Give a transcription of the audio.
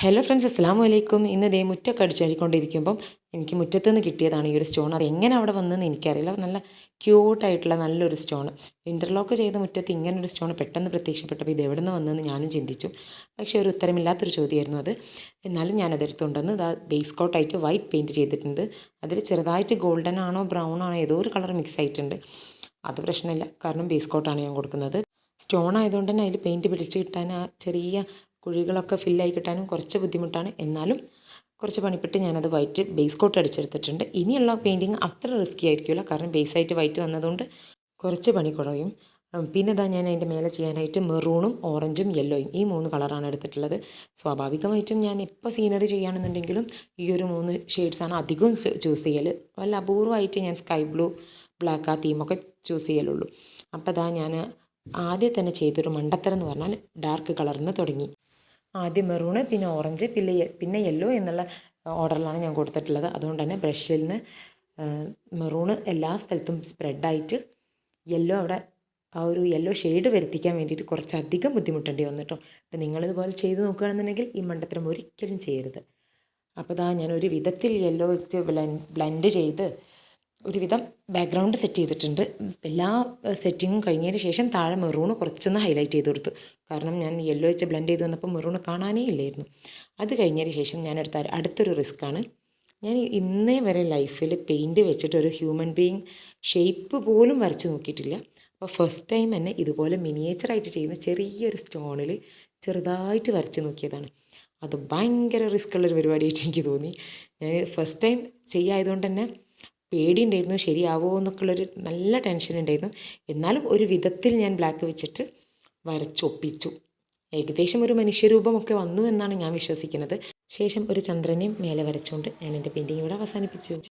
Hello friends അസ്സാം വലൈക്കും ഇന്ന് ഇതേ മുറ്റൊക്കെ അടിച്ചടിക്കൊണ്ടിരിക്കുമ്പം എനിക്ക് മുറ്റത്ത് നിന്ന് കിട്ടിയതാണ് ഈ ഒരു സ്റ്റോൺ അത് എങ്ങനെ അവിടെ വന്നതെന്ന് എനിക്കറിയില്ല. നല്ല ക്യൂട്ടായിട്ടുള്ള നല്ലൊരു സ്റ്റോൺ ഇന്റർലോക്ക് ചെയ്ത മുറ്റത്ത് ഇങ്ങനെ ഒരു സ്റ്റോൺ പെട്ടെന്ന് പ്രത്യക്ഷപ്പെട്ടപ്പോൾ ഇത് എവിടെ നിന്ന് വന്നതെന്ന് ഞാനും ചിന്തിച്ചു. പക്ഷേ ഒരു ഉത്തരമില്ലാത്തൊരു ചോദ്യമായിരുന്നു അത്. എന്നാലും ഞാനത് എടുത്തുകൊണ്ടുവന്ന് ഇത് ബേസ് കോട്ടായിട്ട് വൈറ്റ് പെയിന്റ് ചെയ്തിട്ടുണ്ട്. അതിൽ ചെറുതായിട്ട് ഗോൾഡൻ ആണോ ബ്രൗൺ ആണോ ഏതോ ഒരു കളർ മിക്സ് ആയിട്ടുണ്ട്. അത് പ്രശ്നമില്ല. കാരണം ബേസ് കോട്ടാണ് ഞാൻ കൊടുക്കുന്നത്. സ്റ്റോൺ ആയതുകൊണ്ട് തന്നെ അതിൽ പെയിന്റ് പിടിച്ച് കിട്ടാൻ ആ ചെറിയ കുഴികളൊക്കെ ഫില്ലായി കിട്ടാനും കുറച്ച് ബുദ്ധിമുട്ടാണ്. എന്നാലും കുറച്ച് പണിപ്പെട്ട് ഞാനത് വൈറ്റ് ബേസ് കോട്ട് അടിച്ചെടുത്തിട്ടുണ്ട്. ഇനിയുള്ള പെയിന്റിങ് അത്ര റിസ്ക്കി ആയിരിക്കില്ല കാരണം ബേസ് ആയിട്ട് വൈറ്റ് വന്നതുകൊണ്ട് കുറച്ച് പണി കുറയും. പിന്നെ ഇതാ ഞാൻ അതിന്റെ മേലെ ചെയ്യാനായിട്ട് മെറൂണും ഓറഞ്ചും യെല്ലോയും ഈ മൂന്ന് കളറാണ് എടുത്തിട്ടുള്ളത്. സ്വാഭാവികമായിട്ടും ഞാൻ ഇപ്പോൾ സീനറി ചെയ്യുകയാണെന്നുണ്ടെങ്കിലും ഈ ഒരു മൂന്ന് ഷെയ്ഡ്സാണ് അധികവും ചൂസ് ചെയ്യൽ വല്ല അപൂർവമായിട്ട് ഞാൻ സ്കൈ ബ്ലൂ ബ്ലാക്ക് ആ തീമൊക്കെ ചൂസ് ചെയ്യലുള്ളൂ. അപ്പോൾ അതാ ഞാൻ ആദ്യം തന്നെ ചെയ്തൊരു മണ്ടത്തരം എന്ന് പറഞ്ഞാൽ ഡാർക്ക് കളറിൽ നിന്ന് തുടങ്ങി. ആദ്യം മെറൂണ് പിന്നെ ഓറഞ്ച് പിന്നെ പിന്നെ യെല്ലോ എന്നുള്ള ഓർഡറിലാണ് ഞാൻ കൊടുത്തിട്ടുള്ളത്. അതുകൊണ്ട് തന്നെ ബ്രഷിൽ നിന്ന് മെറൂണ് എല്ലാ സ്ഥലത്തും സ്പ്രെഡായിട്ട് യെല്ലോ അവിടെ ആ ഒരു യെല്ലോ ഷെയ്ഡ് വരുത്തിക്കാൻ വേണ്ടിയിട്ട് കുറച്ചധികം ബുദ്ധിമുട്ടേണ്ടി വന്നു കേട്ടോ അപ്പം നിങ്ങളിതുപോലെ ചെയ്ത് നോക്കുകയാണെന്നുണ്ടെങ്കിൽ ഈ മണ്ടത്തരം ഒരിക്കലും ചെയ്യരുത്. അപ്പോൾ ഇതാ ഞാൻ ഒരു വിധത്തിൽ യെല്ലോ വെച്ച് ബ്ലെൻഡ് ചെയ്ത് ഒരുവിധം ബാക്ക്ഗ്രൗണ്ട് സെറ്റ് ചെയ്തിട്ടുണ്ട്. എല്ലാ സെറ്റിങ്ങും കഴിഞ്ഞതിന് ശേഷം താഴെ മെറൂണ് കുറച്ചൊന്ന് ഹൈലൈറ്റ് ചെയ്ത് കൊടുത്തു. കാരണം ഞാൻ യെല്ലോ വെച്ച് ബ്ലെൻഡ് ചെയ്ത് വന്നപ്പോൾ മെറൂണ് കാണാനേ ഇല്ലായിരുന്നു. അത് കഴിഞ്ഞതിന് ശേഷം ഞാൻ എടുത്ത അടുത്തൊരു റിസ്ക്കാണ് ഞാൻ ഇന്നേ വരെ ലൈഫിൽ പെയിന്റ് വെച്ചിട്ട് ഒരു ഹ്യൂമൻ ബീയിങ് ഷേപ്പ് പോലും വരച്ച് നോക്കിയിട്ടില്ല. അപ്പോൾ ഫസ്റ്റ് ടൈം തന്നെ ഇതുപോലെ മിനിയേച്ചറായിട്ട് ചെയ്യുന്ന ചെറിയൊരു സ്റ്റോണിൽ ചെറുതായിട്ട് വരച്ച് നോക്കിയതാണ്. അത് ഭയങ്കര റിസ്ക്കുള്ളൊരു പരിപാടിയായിട്ട് എനിക്ക് തോന്നി. ഞാൻ ഫസ്റ്റ് ടൈം ചെയ്യായതുകൊണ്ട് തന്നെ പേടിയുണ്ടായിരുന്നു ശരിയാവോ എന്നൊക്കെയുള്ളൊരു നല്ല ടെൻഷൻ ഉണ്ടായിരുന്നു എന്നാലും ഒരു വിധത്തിൽ ഞാൻ ബ്ലാക്ക് വെച്ചിട്ട് വരച്ചൊപ്പിച്ചു ഏകദേശം ഒരു മനുഷ്യരൂപമൊക്കെ വന്നു എന്നാണ് ഞാൻ വിശ്വസിക്കുന്നത്. ശേഷം ഒരു ചന്ദ്രനെയും മേലെ വരച്ചുകൊണ്ട് ഞാൻ എന്റെ പെയിന്റിങ് ഇവിടെ അവസാനിപ്പിച്ചു.